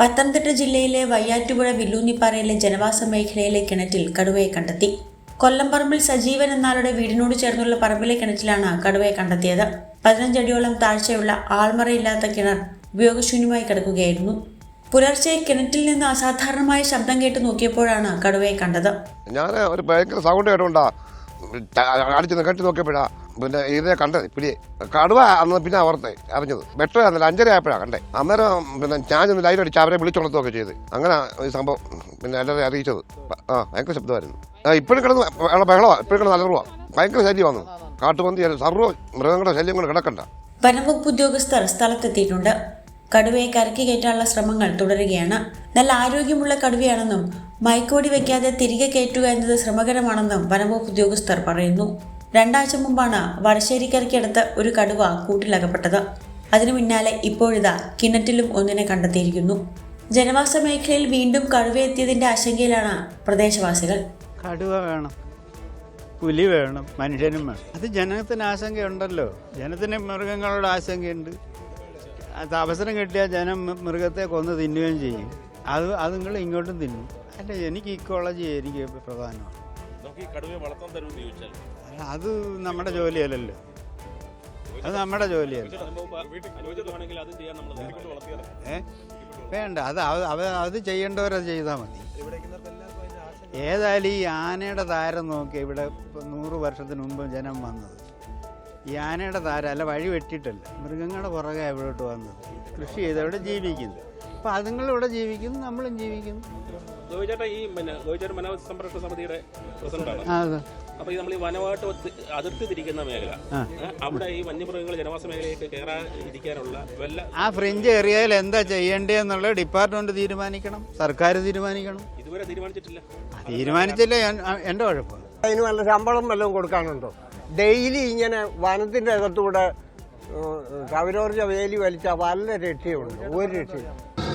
പത്തനംതിട്ട ജില്ലയിലെ വയ്യാറ്റുപുഴ വില്ലൂന്നിപ്പാറയിലെ ജനവാസ മേഖലയിലെ കിണറ്റിൽ കടുവയെ കണ്ടെത്തി. കൊല്ലംപറമ്പിൽ സജീവൻ എന്നാളുടെ വീടിനോട് ചേർന്നുള്ള പറമ്പിലെ കിണറ്റിലാണ് കടുവയെ കണ്ടെത്തിയത്. പതിനഞ്ചടിയോളം താഴ്ചയുള്ള ആൾമറയില്ലാത്ത കിണർ ഉപയോഗശൂന്യമായി കിടക്കുകയായിരുന്നു. പുലർച്ചെ കിണറ്റിൽ നിന്ന് അസാധാരണമായ ശബ്ദം കേട്ട് നോക്കിയപ്പോഴാണ് കടുവയെ കണ്ടത്. ഞാൻ ഒരു ഭയങ്കര സൗണ്ട് കേട്ടോണ്ടാ അടിച്ച് കെട്ടി നോക്കിയപ്പോഴാ. പിന്നെ ഇതിനെ കണ്ടത് പിടിയെ കടുവ അന്ന് പിന്നെ അവർത്തെ അറിഞ്ഞത്. വെട്ട അന്നല്ല അഞ്ചര ആയപ്പോഴാണ് കണ്ടേ. അന്നേരം പിന്നെ ഞാൻ ചെന്ന് ലൈൻ അടിച്ച് അവരെ വിളിച്ചുണർത്തുകയൊക്കെ ചെയ്ത്. അങ്ങനെ ഈ സംഭവം പിന്നെ എല്ലാവരെയും അറിയിച്ചത്. ആ ഭയങ്കര ശബ്ദമായിരുന്നു. ഇപ്പോഴും കിടന്ന് ബഹളമാണ് ബഹളമാ? ഇപ്പോഴും കിടന്ന് അലറുവാ. ഭയങ്കര ശല്യമാണ് കാട്ടുപന്തി സർവ മൃഗങ്ങളുടെ ശല്യം കൊണ്ട് കിടക്കണ്ട. വനംവകുപ്പ് ഉദ്യോഗസ്ഥർ സ്ഥലത്തെത്തിയിട്ടുണ്ട്. കടുവയെ കരക്കി കയറ്റാനുള്ള ശ്രമങ്ങൾ തുടരുകയാണ്. നല്ല ആരോഗ്യമുള്ള കടുവയാണെന്നും മൈക്കോടി വയ്ക്കാതെ തിരികെ കയറ്റുക എന്നത് ശ്രമകരമാണെന്നും വനംവകുപ്പ് ഉദ്യോഗസ്ഥർ പറയുന്നു. രണ്ടാഴ്ച മുമ്പാണ് വടശ്ശേരിക്കരയ്ക്കടുത്ത് ഒരു കടുവ കൂട്ടിലകപ്പെട്ടത്. അതിനു പിന്നാലെ ഇപ്പോഴിതാ കിണറ്റിലും ഒന്നിനെ കണ്ടെത്തിയിരിക്കുന്നു. ജനവാസ മേഖലയിൽ വീണ്ടും കടുവ എത്തിയതിന്റെ ആശങ്കയിലാണ് പ്രദേശവാസികൾ. കടുവ വേണം പുലി വേണം മനുഷ്യനും വേണം. അത് ജനത്തിന് ആശങ്കയുണ്ടല്ലോ. ജനത്തിന് മൃഗങ്ങളോട് ആശങ്കയുണ്ട്. അത് അവസരം കിട്ടിയാൽ ജനം മൃഗത്തെ കൊന്ന് തിന്നുകയും ചെയ്യും. അത് അത് നിങ്ങൾ ഇങ്ങോട്ടും തിന്നും. അല്ല എനിക്ക് ഇക്കോളജി എനിക്ക് പ്രധാനമാണ് നമുക്ക് ഈ കടുവയെ വളർത്താൻ തരുമെന്ന് ചോദിച്ചാൽ? അത് നമ്മുടെ ജോലിയല്ലല്ലോ. അത് നമ്മുടെ ജോലിയല്ല. ഏ? വേണ്ട അത് അവ- അത് ചെയ്യേണ്ടവരത് ചെയ്താൽ മതി. ഏതായാലും ഈ ആനയുടെ താരം നോക്കി ഇവിടെ നൂറ് വർഷത്തിന് മുമ്പ് ജനം വന്നത്. ഈ ആനയുടെ താരം അല്ല വഴി വെട്ടിയിട്ടല്ല. മൃഗങ്ങളുടെ പുറകെ ഇവിടോട്ട് വന്നത്. കൃഷി ചെയ്ത് അവിടെ ജീവിക്കുന്നു. അപ്പോൾ അതുങ്ങളിവിടെ ജീവിക്കുന്നു നമ്മളും ജീവിക്കുന്നു. ഗോവിചേട്ടാ ഈ പിന്നെ ഗോവിചേട്ടൻ സമിതിയുടെ പ്രസിഡന്റാണ്. ആ, അപ്പൊ ഈ നമ്മൾ ഈ വനമായിട്ട് അതിർത്തി തിരിക്കുന്ന മേഖല അവിടെ ഈ വന്യമൃഗങ്ങൾ ജനവാസ മേഖലയിലേക്ക് കയറാൻ ഇരിക്കാനുള്ള വല്ല ആ ഫ്രിഞ്ച് ഏരിയയിൽ എന്താ ചെയ്യേണ്ടതെന്നുള്ള ഡിപ്പാർട്ട്മെന്റ് തീരുമാനിക്കണം സർക്കാർ തീരുമാനിക്കണം. ഇതുവരെ തീരുമാനിച്ചിട്ടില്ല. തീരുമാനിച്ചില്ല ഞാൻ- എന്റെ കുഴപ്പം. അതിന് വല്ല ശമ്പളം വല്ലതും കൊടുക്കാനുണ്ടോ? ഡെയിലി ഇങ്ങനെ വനത്തിന്റെ അകത്തൂടെ ഏഹ്, സൗരോർജ വേലി വലിച്ച വല്ല രക്ഷയുണ്ട്? ഒരു രക്ഷയും ആ